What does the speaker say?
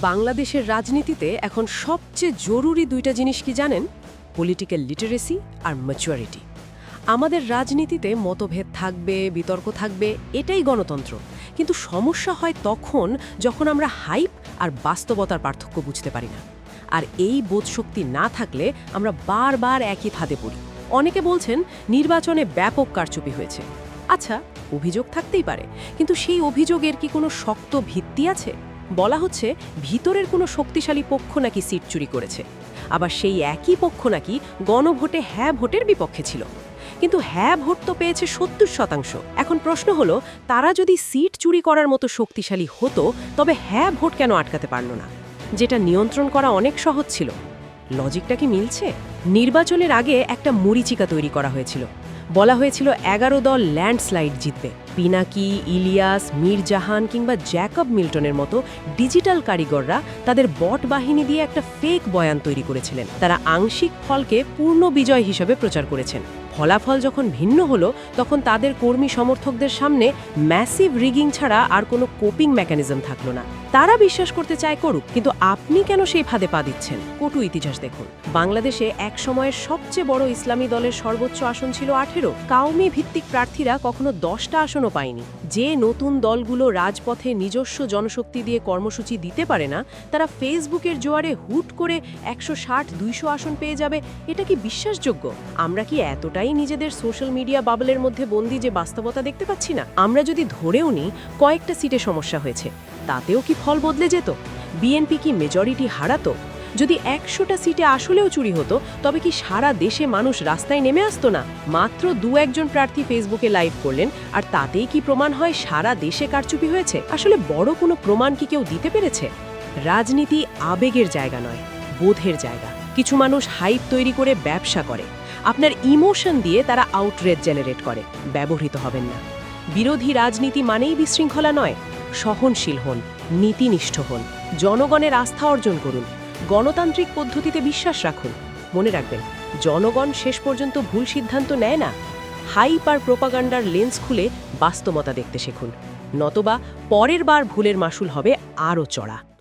বাংলাদেশের রাজনীতিতে এখন সবচেয়ে জরুরি দুইটা জিনিস কি জানেন? পলিটিক্যাল লিটারেসি আর ম্যাচুরিটি আমাদের রাজনীতিতে মতভেদ থাকবে, বিতর্ক থাকবে, এটাই গণতন্ত্র। কিন্তু সমস্যা হয় তখন যখন আমরা হাইপ আর বাস্তবতার পার্থক্য বুঝতে পারি না। আর এই বোধশক্তি না থাকলে আমরা বারবার একই ফাঁদে পড়ি। অনেকে বলছেন নির্বাচনে ব্যাপক কারচুপি হয়েছে। আচ্ছা অভিযোগ থাকতেই পারে। কিন্তু সেই অভিযোগের কি কোনো শক্ত ভিত্তি আছে? বলা হচ্ছে ভিতরের কোনো শক্তিশালী পক্ষ নাকি সিট চুরি করেছে। আবার সেই একই পক্ষ নাকি গণভোটে হ্যাঁ ভোটের বিপক্ষে ছিল। কিন্তু হ্যাঁ ভোট তো পেয়েছে সত্তর শতাংশ। এখন প্রশ্ন হলো, তারা যদি সিট চুরি করার মতো শক্তিশালী হতো, তবে হ্যাঁ ভোট কেন আটকাতে পারল না? যেটা নিয়ন্ত্রণ করা অনেক সহজ ছিল। লজিকটা কি মিলছে? নির্বাচনের আগে একটা মরিচিকা তৈরি করা হয়েছিল। বলা হয়েছিল এগারো দল ল্যান্ডস্লাইড জিতবে। পিনাকি, ইলিয়াস, মীরজাহান কিংবা জ্যাকব মিল্টনের মতো ডিজিটাল কারিগররা তাদের বট বাহিনী দিয়ে একটা ফেক বয়ান তৈরি করেছিলেন। তারা আংশিক ফলকে পূর্ণ বিজয় হিসেবে প্রচার করেছেন। ফলাফল যখন ভিন্ন হলো, তখন তাদের কর্মী সমর্থকদের সামনে ম্যাসিভ রিগিং ছাড়া আর কোনো কোপিং মেকানিজম থাকল না। তারা বিশ্বাস করতে চায় করুক, কিন্তু আপনি কেন সেই ফাঁদে পা দিচ্ছেন? কটু ইতিহাস দেখুন। বাংলাদেশে এক সময়ের সবচেয়ে বড় ইসলামী দলের সর্বোচ্চ আসন ছিল আঠেরো। কাউমি ভিত্তিক প্রার্থীরা কখনো দশটা আসনও পায়নি। যে নতুন দলগুলো রাজপথে নিজস্ব জনশক্তি দিয়ে কর্মসূচি দিতে পারে না, তারা ফেসবুকের জোয়ারে হুট করে একশো ষাট, দুইশো আসন পেয়ে যাবে, এটা কি বিশ্বাসযোগ্য? আমরা কি এতটাই নিজেদের সোশ্যাল মিডিয়া বাবলের মধ্যে বন্দি যে বাস্তবতা দেখতে পাচ্ছি না, আমরা যদি ধরেও নিই কয়েকটা সিটে সমস্যা হয়েছে, তাতেও কি ফল বদলে যেত? বিএনপি কি মেজরিটি হারাতো? যদি একশোটা সিটে আসলেও চুরি হতো, তবে কি সারা দেশে মানুষ রাস্তায় নেমে আসতো না? মাত্র দু একজন প্রার্থী ফেসবুকে লাইভ করলেন, আর তাতেই কি প্রমাণ হয় সারা দেশে কারচুপি হয়েছে? আসলে বড় কোনো প্রমাণ কি কেউ দিতে পেরেছে? রাজনীতি আবেগের জায়গা নয়, বোধের জায়গা। কিছু মানুষ হাইপ তৈরি করে ব্যবসা করে। আপনার ইমোশন দিয়ে তারা আউটরেট জেনারেট করে। ব্যবহৃত হবেন না। বিরোধী রাজনীতি মানেই বিশৃঙ্খলা নয়। সহনশীল হন, নীতিনিষ্ঠ হন। জনগণের আস্থা অর্জন করুন। গণতান্ত্রিক পদ্ধতিতে বিশ্বাস রাখুন। মনে রাখবেন, জনগণ শেষ পর্যন্ত ভুল সিদ্ধান্ত নেয় না। হাইপ আর প্রোপাগান্ডার লেন্স খুলে বাস্তবতা দেখতে শিখুন। নতবা পরের বার ভুলের মাসুল হবে আরও চড়া।